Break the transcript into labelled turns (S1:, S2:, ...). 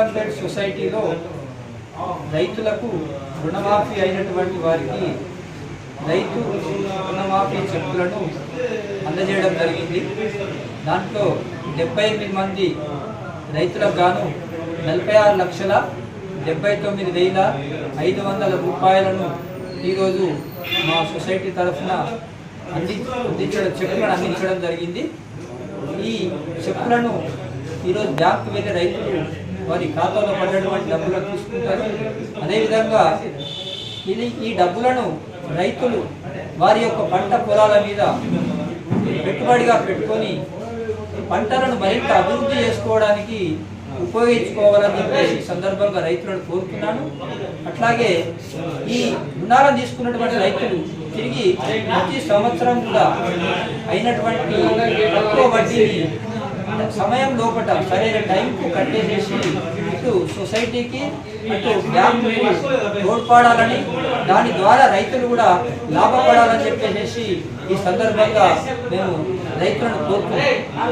S1: అన్కంపెయిడ్ సొసైటీలో రైతులకు రుణమాఫీ అయినటువంటి వారికి రైతు రుణమాఫీ చెక్కులను అందజేయడం జరిగింది. దాంట్లో డెబ్బై ఎనిమిది మంది రైతులకు గాను నలభై ఆరు లక్షల డెబ్బై తొమ్మిది వేల ఐదు వందల రూపాయలను ఈరోజు మా సొసైటీ తరఫున అంది అందించడం చెక్కులను అందించడం జరిగింది. ఈ చెక్కులను ఈరోజు బ్యాంకు వెళ్ళే రైతులు వారి ఖాతాలో పడినటువంటి డబ్బులను తీసుకుంటారు. అదేవిధంగా ఇది ఈ డబ్బులను రైతులు వారి యొక్క పంట పొలాల మీద పెట్టుబడిగా పెట్టుకొని పంటలను మరింత అభివృద్ధి చేసుకోవడానికి ఉపయోగించుకోవాలని చెప్పేసి సందర్భంగా రైతులను కోరుతున్నాను. అట్లాగే ఈ రుణాలను తీసుకున్నటువంటి రైతులు తిరిగి ప్రతి సంవత్సరం కూడా అయినటువంటి తక్కువ వడ్డీని సమయం లోపల సరైన టైంకు కట్టేసేసి ఇటు సొసైటీకి ఇటు బ్యాంకు తోడ్పడాలని దాని ద్వారా రైతులు కూడా లాభపడాలని చెప్పేసి ఈ సందర్భంగా మేము రైతులను కోరుతున్నాం.